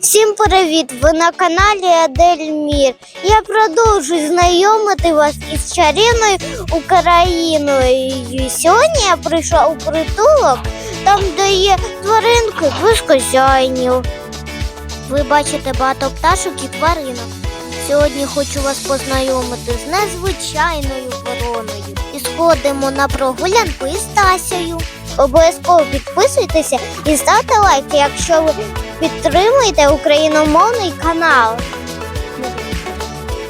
Всім привіт! Ви на каналі Адельмір. Я продовжую знайомити вас із чарівною Україною. Сьогодні я прийшла у притулок, там, де є тваринки хазяїнів. Ви бачите багато пташок і тваринок. Сьогодні хочу вас познайомити з незвичайною короною. І сходимо на прогулянку із Тасею. Обов'язково підписуйтеся і ставте лайки, якщо ви підтримуєте україномовний канал.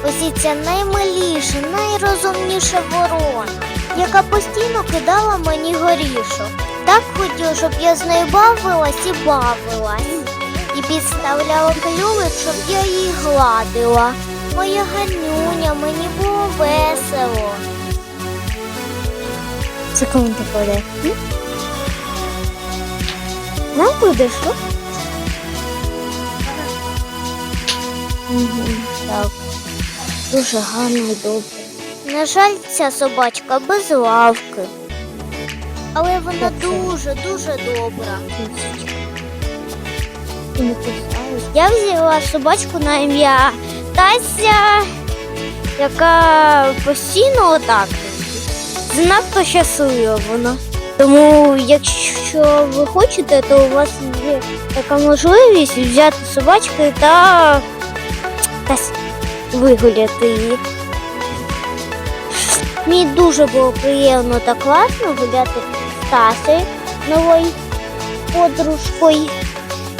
Ось ця наймиліша, найрозумніша ворона, яка постійно кидала мені горішок. Так хотів, щоб я з нею бавилась і бавилась. І підставляла клювик, щоб я її гладила. Моя гарнюня, мені було весело. Це кому? Нам будеш, що? Так. Дуже гарно і добре. На жаль, ця собачка без лавки. Але вона дуже, дуже добра. Я взяла собачку на ім'я Тася, яка постійно отак. Занадто щаслива вона. Тому, якщо ви хочете, то у вас є така можливість взяти собачку та, та вигуляти її. Мені дуже було приємно та класно гуляти з Тасею, новою подружкою,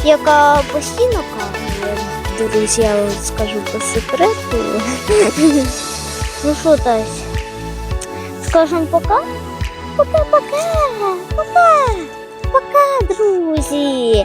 яка постійно каває. Друзі, я вам скажу по секрету. ну що, Тась, скажемо пока? Пока-пока. Пока. Пока, друзі.